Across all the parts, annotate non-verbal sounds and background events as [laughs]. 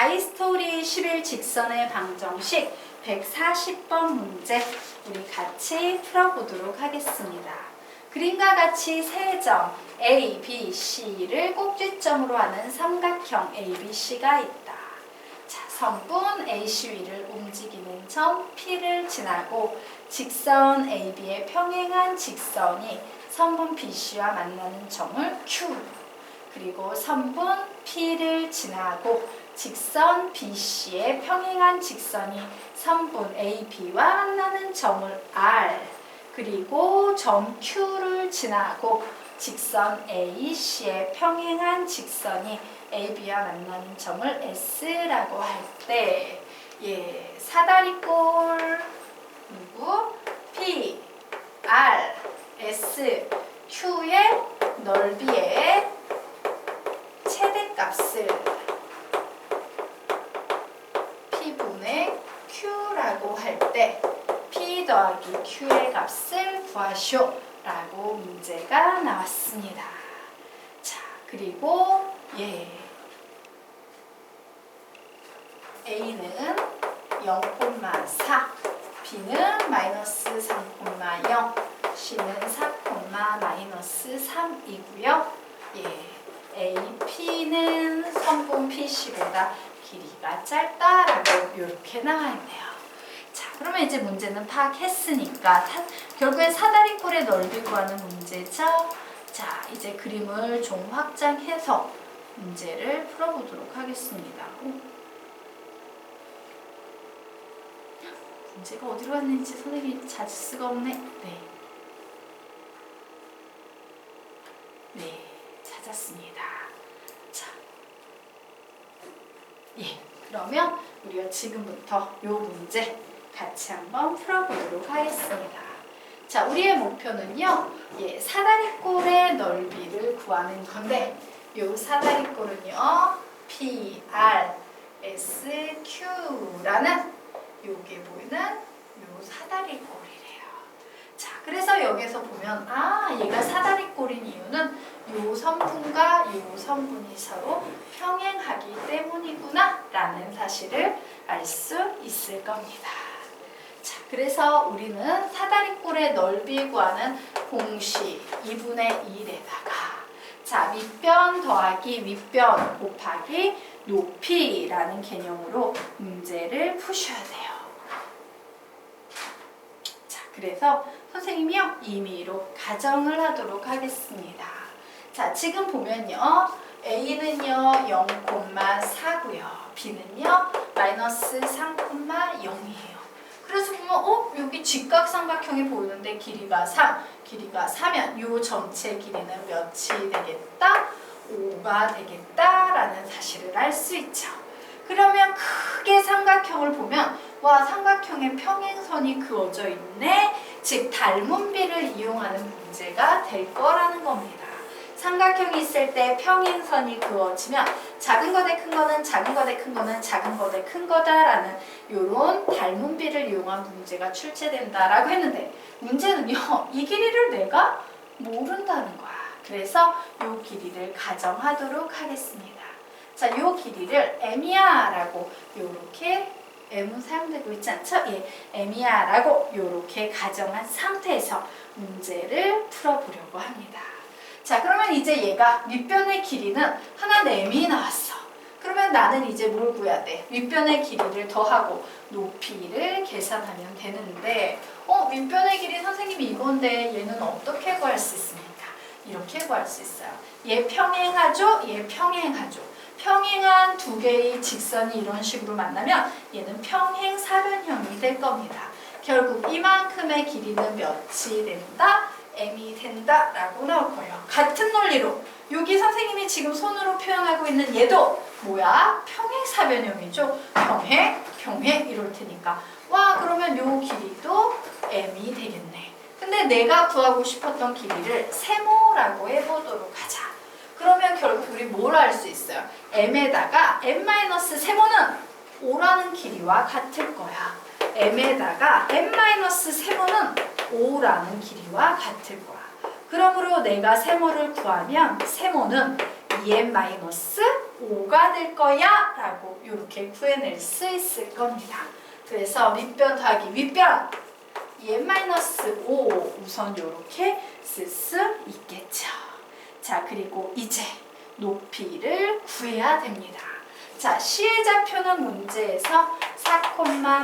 자이스토리 11 직선의 방정식 140번 문제 우리 같이 풀어보도록 하겠습니다. 그림과 같이 세 점 A, B, C를 꼭지점으로 하는 삼각형 ABC가 있다. 자, 선분 AC 위를 움직이는 점 P를 지나고 직선 AB의 평행한 직선이 선분 BC와 만나는 점을 Q 그리고 선분 P를 지나고 직선 BC의 평행한 직선이 선분 AB와 만나는 점을 R 그리고 점 Q를 지나고 직선 AC의 평행한 직선이 AB와 만나는 점을 S라고 할 때, 예, 사다리꼴 누구 P, R, S, Q의 넓이의 최대값을 P분의 Q라고 할 때 P 더하기 Q의 값을 구하시오 라고 문제가 나왔습니다. 자, 그리고 예 A는 0,4 B는 마이너스 3,0 C는 4, 마이너스 3이고요. 예, AP는 선분 PC보다 길이가 짧다라고 이렇게 나와 있네요. 자, 그러면 이제 문제는 파악했으니까 타- 결국엔 사다리꼴의 넓이 구하는 문제죠. 자, 이제 그림을 좀 확장해서 문제를 풀어보도록 하겠습니다. 오. 문제가 어디로 갔는지 선생님이 찾을 수가 없네. 네. 네, 찾았습니다. 자, 예, 그러면 우리가 지금부터 요 문제 같이 한번 풀어보도록 하겠습니다. 자, 우리의 목표는요, 예, 사다리꼴의 넓이를 구하는 건데, 요 사다리꼴은요, P, R, S, Q라는 요게 보이는 요 사다리꼴이래요. 자, 그래서 여기서 보면 아, 얘가 사다리꼴인 이유는 요 선분과 요 선분이 서로 평행하기 때문이구나 라는 사실을 알 수 있을 겁니다. 자, 그래서 우리는 사다리꼴의 넓이 구하는 공식 2분의 1에다가 자, 밑변 더하기 윗변 곱하기 높이라는 개념으로 문제를 푸셔야 돼요. 자, 그래서 선생님이요, 임의로 가정을 하도록 하겠습니다. 자, 지금 보면요, A는요, 0,4고요. B는요, 마이너스 3,0이에요. 그래서 보면, 어, 여기 직각삼각형이 보이는데 길이가 3, 길이가 4면 이 전체 길이는 몇이 되겠다? 5가 되겠다라는 사실을 알 수 있죠. 그러면 크게 삼각형을 보면 와 삼각형에 평행선이 그어져 있네. 즉 닮은 비를 이용하는 문제가 될 거라는 겁니다. 삼각형이 있을 때 평행선이 그어지면 작은 거대 큰 거는 작은 거대 큰 거는 작은 거대 큰 거다라는 요런 닮은 비를 이용한 문제가 출제된다라고 했는데 문제는요 [laughs] 이 길이를 내가 모른다는 거야. 그래서 요 길이를 가정하도록 하겠습니다. 자, 요 길이를 m이야라고 요렇게 m은 사용되고 있지 않죠? 예, m이야라고 요렇게 가정한 상태에서 문제를 풀어보려고 합니다. 자, 그러면 이제 얘가 밑변의 길이는 하나 m이 나왔어. 그러면 나는 이제 뭘 구해야 돼? 윗변의 길이를 더하고 높이를 계산하면 되는데 어, 윗변의 길이 선생님이 이건데 얘는 어떻게 구할 수 있습니까? 이렇게 구할 수 있어요. 얘 평행하죠? 얘 평행하죠. 평행한 두 개의 직선이 이런 식으로 만나면 얘는 평행 사변형이 될 겁니다. 결국 이만큼의 길이는 몇이 된다? M이 된다라고 나올 거예요. 같은 논리로 여기 선생님이 지금 손으로 표현하고 있는 얘도 뭐야? 평행 사변형이죠. 평행, 평행 이럴 테니까 와 그러면 요 길이도 m이 되겠네. 근데 내가 구하고 싶었던 길이를 세모라고 해보도록 하자. 그러면 결국 우리 뭘 알 수 있어요? m에다가 m-세모는 5라는 길이와 같을 거야. m에다가 m-세모는 5라는 길이와 같을 거야. 그러므로 내가 세모를 구하면 세모는 2n 마이너스 5가 될 거야 라고 이렇게 구해낼 수 있을 겁니다. 그래서 밑변 더하기 윗변 2n 마이너스 5 우선 이렇게 쓸 수 있겠죠. 자 그리고 이제 높이를 구해야 됩니다. 자 C의 좌표는 문제에서 4,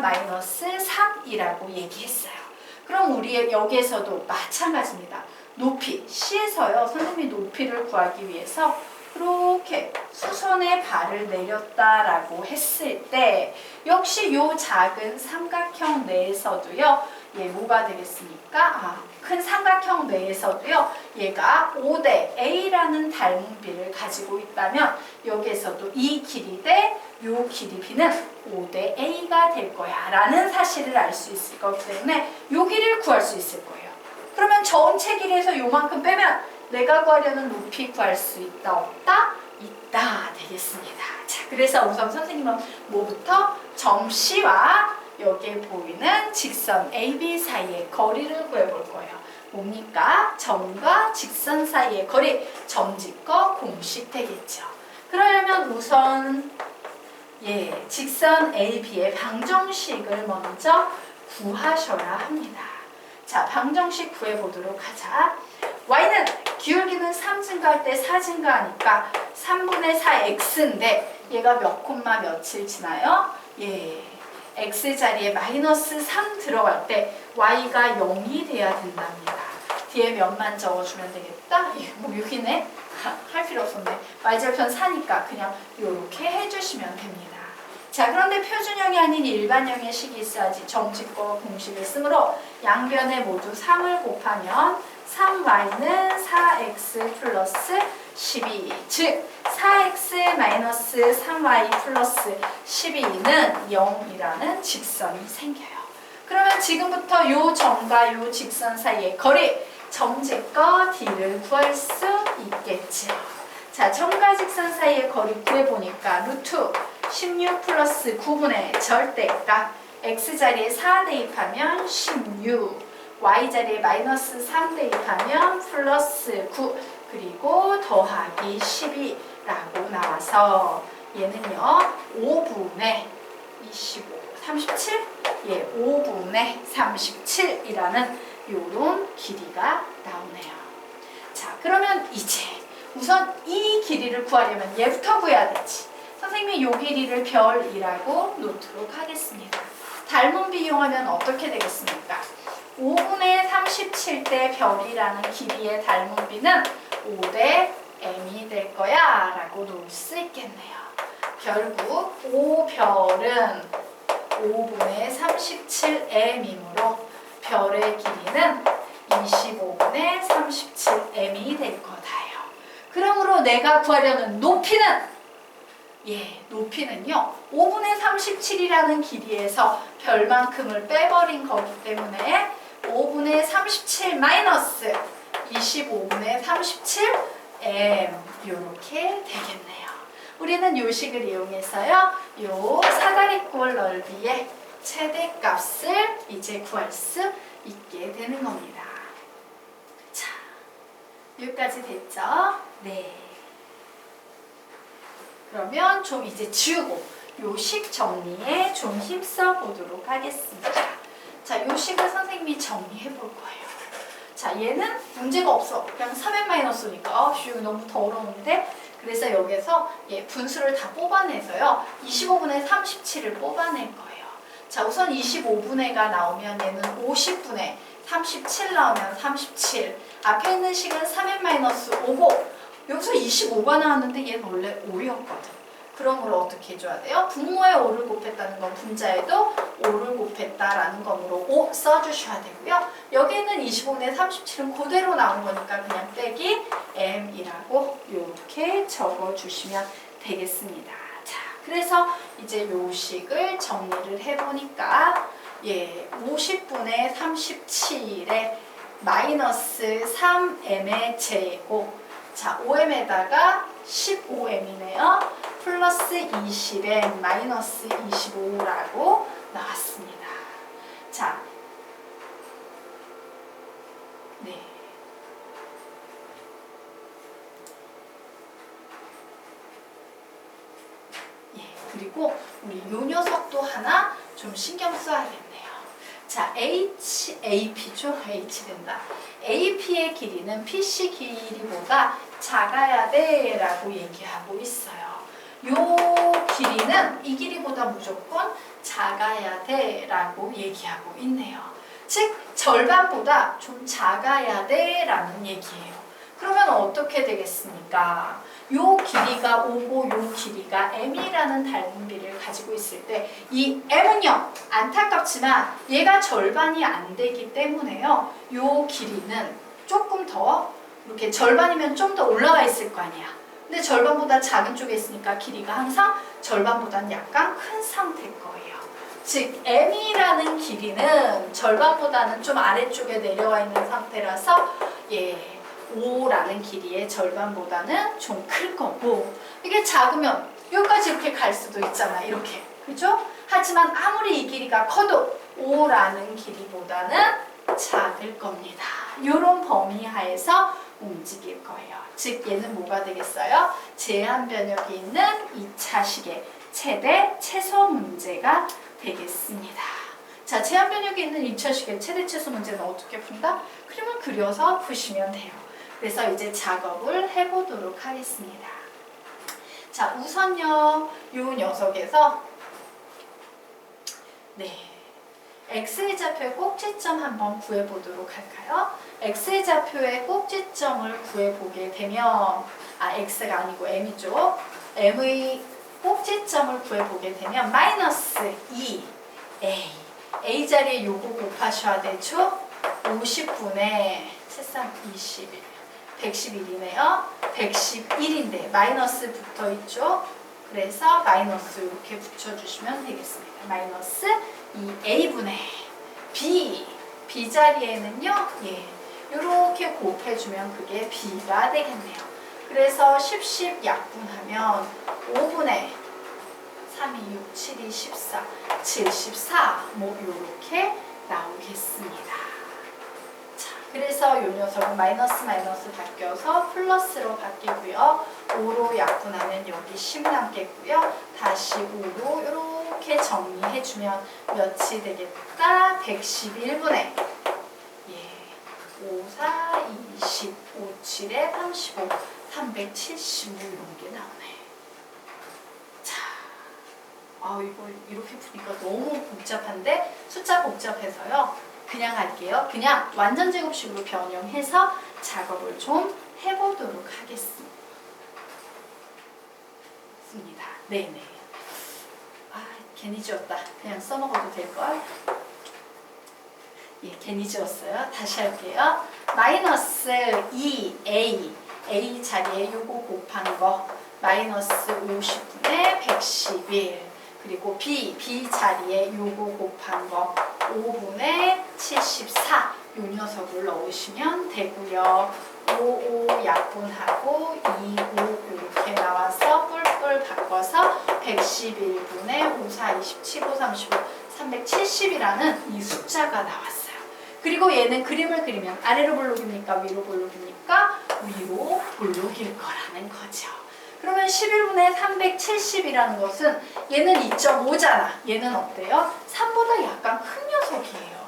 마이너스 3이라고 얘기했어요. 그럼 우리 여기에서도 마찬가지입니다. 높이 C에서요 선생님이 높이를 구하기 위해서 이렇게 수선의 발을 내렸다라고 했을 때 역시 요 작은 삼각형 내에서도요 얘 뭐가 되겠습니까? 아, 큰 삼각형 내에서도요 얘가 5대 A라는 닮은비를 가지고 있다면 여기에서도 이 길이 대 요 길이 B는 5대 A가 될 거야 라는 사실을 알 수 있을 거기 때문에 요 길이를 구할 수 있을 거예요 그러면 전체 길이에서 요만큼 빼면 내가 구하려는 높이 구할 수 있다 없다? 있다 되겠습니다. 자, 그래서 우선 선생님은 뭐부터 점 C와 여기에 보이는 직선 AB 사이의 거리를 구해볼 거예요. 뭡니까? 점과 직선 사이의 거리, 점짓거 공식 되겠죠. 그러려면 우선 예, 직선 AB의 방정식을 먼저 구하셔야 합니다. 자, 방정식 구해보도록 하자. y는 기울기는 3 증가할 때 4 증가하니까 3분의 4x인데 얘가 몇 콤마 며칠 지나요? 예, x 자리에 마이너스 3 들어갈 때 y가 0이 돼야 된답니다. 뒤에 몇만 적어주면 되겠다? [laughs] 예, 뭐 6이네? 할 필요 없었네. y절편 4니까 그냥 이렇게 해주시면 됩니다. 자 그런데 표준형이 아닌 일반형의 식이 있어야지 정직과 공식을 쓰므로 양변에 모두 3을 곱하면 3y는 4x 플러스 12 즉 4x 마이너스 3y 플러스 12는 0이라는 직선이 생겨요. 그러면 지금부터 요 점과 요 직선 사이의 거리 점직과 d를 구할 수 있겠죠. 자, 점과 직선 사이의 거리 구해보니까 루트 16 플러스 9분의 절대값 x자리에 4 대입하면 16 y자리에 마이너스 3 대입하면 플러스 9 그리고 더하기 12라고 나와서 얘는요 5분의 25 37 예, 5분의 37이라는 요런 길이가 나오네요. 자, 그러면 이제 우선 이 길이를 구하려면 얘부터 구해야 되지. 선생님이 요 길이를 별이라고 놓도록 하겠습니다. 닮은 비용하면 어떻게 되겠습니까? 5분의 37대 별이라는 길이의 닮은 비는 5대 m이 될 거야 라고 놓을 수 있겠네요. 결국 5별은 5분의 37m이므로 별의 길이는 25분의 37m이 될 거다요. 그러므로 내가 구하려는 높이는 예, 높이는요. 5분의 37이라는 길이에서 별만큼을 빼버린 거기 때문에 5분의 37 마이너스 25분의 37 m 이렇게 되겠네요. 우리는 요식을 이용해서요. 요 사다리꼴 넓이의 최대값을 이제 구할 수 있게 되는 겁니다. 자, 여기까지 됐죠? 네. 그러면 좀 이제 지우고 요식 정리에 좀 힘써 보도록 하겠습니다. 자, 요식을 선생님이 정리해 볼 거예요. 자, 얘는 문제가 없어. 그냥 3n 마이너스니까 아, 휴 너무 더러운데. 그래서 여기서 예, 분수를 다 뽑아내서요. 25분의 37을 뽑아낼 거예요. 자, 우선 25분의가 나오면 얘는 50분의 37 나오면 37. 앞에 있는 식은 3n 마이너스 5고 여기서 25가 나왔는데 얘는 원래 5였거든. 그러므로 어떻게 해줘야 돼요? 분모에 5를 곱했다는 건 분자에도 5를 곱했다라는 거므로 5 써주셔야 되고요. 여기는 25분의 37은 그대로 나온 거니까 그냥 빼기 m이라고 이렇게 적어주시면 되겠습니다. 자, 그래서 이제 요식을 정리를 해보니까 예, 50분의 37에 마이너스 3m의 제곱 자, 5m에다가 15m이네요. 플러스 20에 마이너스 25라고 나왔습니다. 자, 네. 그리고 우리 요 녀석도 하나 좀 신경 써야겠네요. 자, H, AP죠? H 된다. AP의 길이는 PC 길이보다 작아야 돼 라고 얘기하고 있어요. 요 길이는 이 길이보다 무조건 작아야 돼 라고 얘기하고 있네요. 즉, 절반보다 좀 작아야 돼 라는 얘기예요. 그러면 어떻게 되겠습니까? 요 길이가 5고 요 길이가 m이라는 닮은비를 가지고 있을 때 이 m은요 안타깝지만 얘가 절반이 안 되기 때문에요. 요 길이는 조금 더 이렇게 절반이면 좀 더 올라가 있을 거 아니야. 근데 절반보다 작은 쪽에 있으니까 길이가 항상 절반보다는 약간 큰 상태일 거예요. 즉 m이라는 길이는 절반보다는 좀 아래쪽에 내려와 있는 상태라서 예 5라는 길이의 절반보다는 좀 클 거고 이게 작으면 여기까지 이렇게 갈 수도 있잖아 이렇게 그죠? 하지만 아무리 이 길이가 커도 5라는 길이보다는 작을 겁니다 이런 범위 하에서 움직일 거예요 즉 얘는 뭐가 되겠어요? 제한 변역이 있는 2차식의 최대 최소 문제가 되겠습니다 자 제한 변역이 있는 2차식의 최대 최소 문제는 어떻게 푼다? 그림을 그려서 푸시면 돼요 그래서 이제 작업을 해보도록 하겠습니다. 자, 우선요, 이 녀석에서 네, x의 좌표의 꼭지점 한번 구해보도록 할까요? x의 좌표의 꼭지점을 구해보게 되면 아, x가 아니고 m이죠. m의 꼭지점을 구해보게 되면 마이너스 2a a 자리에 요거 곱하셔야 되죠? 50분의 73, 21 111이네요. 111인데 마이너스 붙어 있죠. 그래서 마이너스 이렇게 붙여주시면 되겠습니다. 마이너스 2a분의 b b 자리에는요. 예, 이렇게 곱해주면 그게 b가 되겠네요. 그래서 10, 10 약분하면 5분의 3, 2, 6, 7, 2, 14, 74, 뭐 이렇게 나오겠습니다. 그래서 이 녀석은 마이너스 마이너스 바뀌어서 플러스로 바뀌고요. 5로 약분하면 여기 10 남겠고요. 다시 5로 이렇게 정리해주면 몇이 되겠다? 111분의 예, 5, 4, 20, 5, 7에 35, 375 이런 게 나오네. 자, 아 이거 이렇게 푸니까 너무 복잡한데 숫자 복잡해서요. 그냥 할게요. 그냥 완전 제곱식으로 변형해서 작업을 좀 해보도록 하겠습니다. 네네. 아, 괜히 지웠다. 그냥 써먹어도 될걸? 예, 괜히 지웠어요. 다시 할게요. 마이너스 2a, a 자리에 요거 곱한 거 마이너스 50분의 111 그리고 b, b 자리에 요거 곱한 거 5분의 74 요 녀석을 넣으시면 되고요. 5, 5 약분하고 2, 5 이렇게 나와서 뿔뿔 바꿔서 111분의 5, 4, 27, 5, 35, 370이라는 이 숫자가 나왔어요. 그리고 얘는 그림을 그리면 아래로 볼록입니까? 위로 볼록입니까? 위로 볼록일 거라는 거죠. 그러면 11분의 370이라는 것은 얘는 2.5잖아. 얘는 어때요? 3보다 약간 큰 녀석이에요.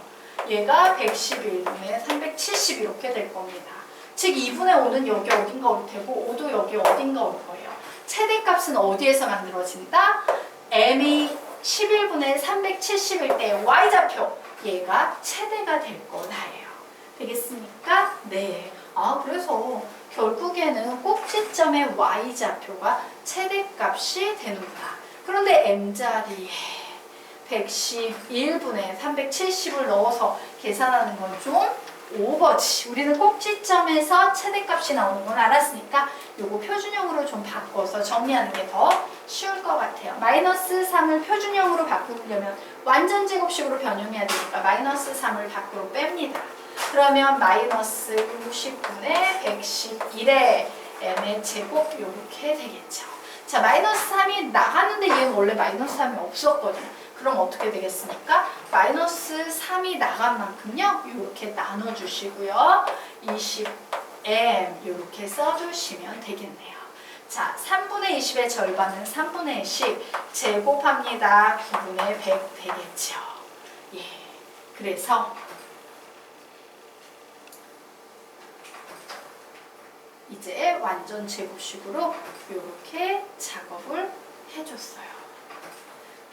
얘가 111분의 370 이렇게 될 겁니다. 즉 2분의 5는 여기 어딘가 올 테고 5도 여기 어딘가 올 거예요. 최대값은 어디에서 만들어진다? m이 11분의 370일 때 y좌표 얘가 최대가 될 거다예요. 되겠습니까? 네. 아 그래서 결국에는 꼭지점의 y좌표가 최대값이 되는구나. 그런데 m자리에 111분의 370을 넣어서 계산하는 건 좀 오버지. 우리는 꼭지점에서 최대값이 나오는 건 알았으니까 요거 표준형으로 좀 바꿔서 정리하는 게 더 쉬울 것 같아요. 마이너스 3을 표준형으로 바꾸려면 완전 제곱식으로 변형해야 되니까 마이너스 3을 밖으로 뺍니다. 그러면 마이너스 60분의 111의 n의 제곱 이렇게 되겠죠. 자 마이너스 3이 나가는데 얘는 원래 마이너스 3이 없었거든요. 그럼 어떻게 되겠습니까? 마이너스 3이 나간 만큼요. 이렇게 나눠주시고요. 20m 이렇게 써주시면 되겠네요. 자, 3분의 20의 절반은 3분의 10 제곱합니다. 9분의 100 되겠죠. 예. 그래서 이제 완전 제곱식으로 이렇게 작업을 해줬어요.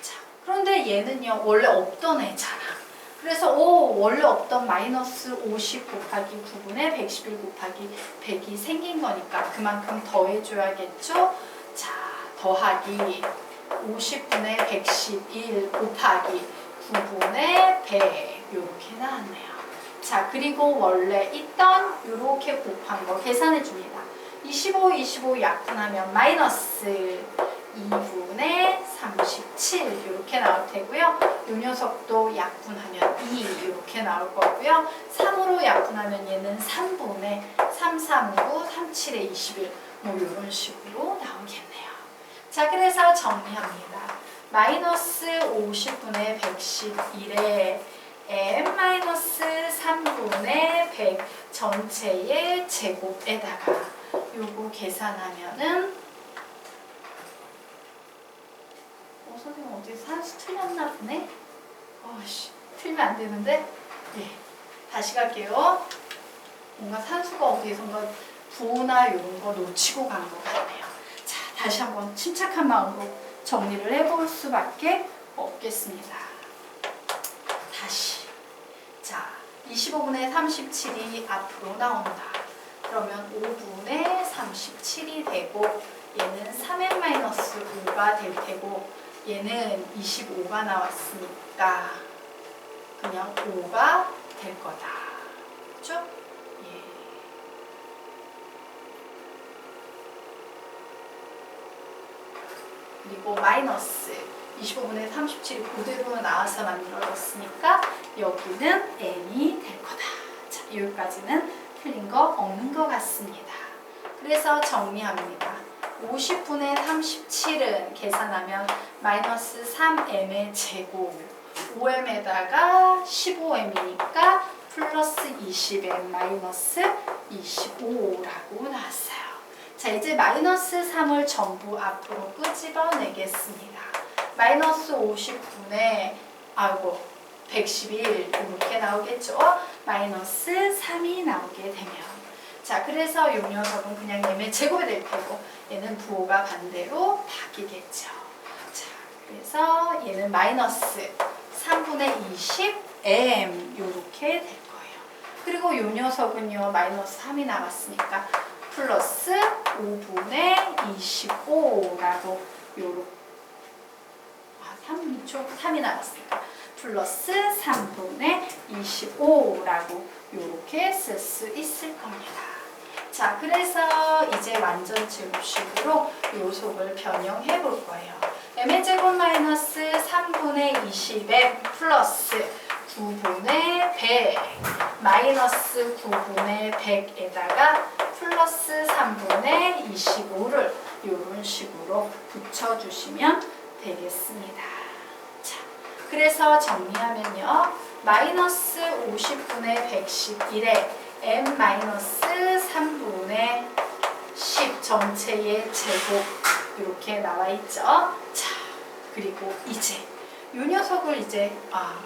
자, 그런데 얘는요 원래 없던 애잖아. 그래서 오 원래 없던 마이너스 50 곱하기 9분의 111 곱하기 100이 생긴 거니까 그만큼 더해줘야겠죠. 자 더하기 50분의 111 곱하기 9분의 100 이렇게 나왔네요. 자 그리고 원래 있던 이렇게 곱한 거 계산해 줍니다. 25, 25 약분하면 마이너스 2분의 37 이렇게 나올 테고요. 이 녀석도 약분하면 2 이렇게 나올 거고요. 3으로 약분하면 얘는 3분의 3, 3, 9, 3, 7에 21 뭐 이런 식으로 나오겠네요. 자 그래서 정리합니다. 마이너스 50분의 111에 n-3분의 100 전체의 제곱에다가 요거 계산하면은 어 선생님 어디 산수 틀렸나 보네? 어씨 틀리면 안 되는데? 예 다시 갈게요. 뭔가 산수가 어디선가 부호나 이런 거 놓치고 간 것 같네요. 자 다시 한번 침착한 마음으로 정리를 해볼 수밖에 없겠습니다 다시 자 25분의 37이 앞으로 나온다 그러면 5분의 37이 되고 얘는 3n-5가 될 테고 얘는 25가 나왔으니까 그냥 5가 될 거다. 그죠? 예. 그리고 마이너스 25분의 37이 그대로 나와서 만들어졌으니까 여기는 n이 될 거다. 자, 여기까지는 틀린 거 없는 것 같습니다. 그래서 정리합니다. 50분의 37은 계산하면 마이너스 3m의 제곱 5m에다가 15m이니까 플러스 20m 마이너스 25라고 나왔어요. 자 이제 마이너스 3을 전부 앞으로 끄집어내겠습니다. 마이너스 50분의 아이고 111 이렇게 나오겠죠. 마이너스 3이 나오게 되면 자 그래서 이 녀석은 그냥 얘의 제곱이 될 테고 얘는 부호가 반대로 바뀌겠죠. 자 그래서 얘는 마이너스 3분의 20 m 이렇게 될 거예요. 그리고 이 녀석은요 마이너스 3이 나왔으니까 플러스 5분의 25라고 요렇게 아 3초 3이 나왔으니까 플러스 3분의 25라고 이렇게 쓸 수 있을 겁니다. 자, 그래서 이제 완전 제곱식으로 요속을 변형해 볼 거예요. m의 제곱 마이너스 3분의 20m 플러스 9분의 100 마이너스 9분의 100에다가 플러스 3분의 25를 이런 식으로 붙여주시면 되겠습니다. 자, 그래서 정리하면요. 마이너스 50분의 111에 m 마이너스 3분의 10 전체의 제곱 이렇게 나와 있죠. 자, 그리고 이제 이 녀석을 이제 아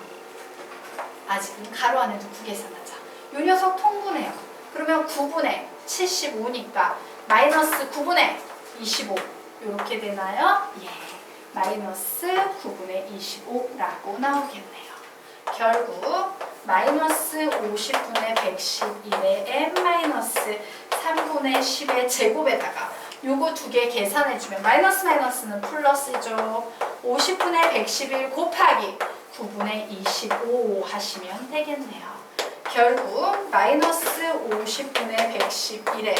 아직은 가로 안에도 9 계산하자. 이 녀석 통분해요. 그러면 9분의 75니까 마이너스 9분의 25 이렇게 되나요? 예, 마이너스 9분의 25라고 나오겠네요. 결국 마이너스 50분의 111의 n 마이너스 3분의 10의 제곱에다가 요거 두 개 계산해주면 마이너스 마이너스는 플러스죠. 50분의 111 곱하기 9분의 25 하시면 되겠네요. 결국 마이너스 50분의 111에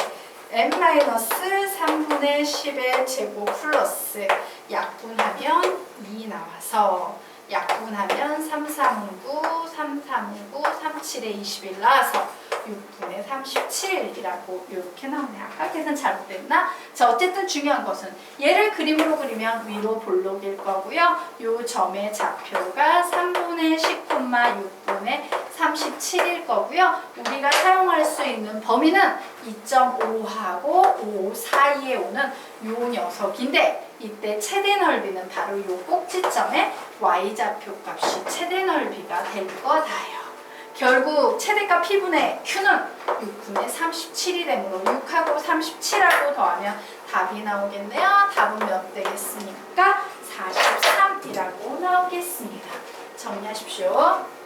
n 마이너스 3분의 10의 제곱 플러스 약분하면 2 나와서 약분하면 339, 339, 37에 21 나와서 6분의 37이라고 이렇게 나오네요. 아까 계산 잘못됐나? 자, 어쨌든 중요한 것은 얘를 그림으로 그리면 위로 볼록일 거고요. 요 점의 좌표가 3분의 10,6분의 37일 거고요. 우리가 사용할 수 있는 범위는 2.5하고 5 사이에 오는 요 녀석인데 이때 최대 넓이는 바로 요 꼭지점의 y좌표 값이 최대 넓이가 될 거다요. 결국 최대값 P분의 Q는 6분의 37이 되므로 6하고 37하고 더하면 답이 나오겠네요. 답은 몇 되겠습니까? 43이라고 나오겠습니다. 정리하십시오.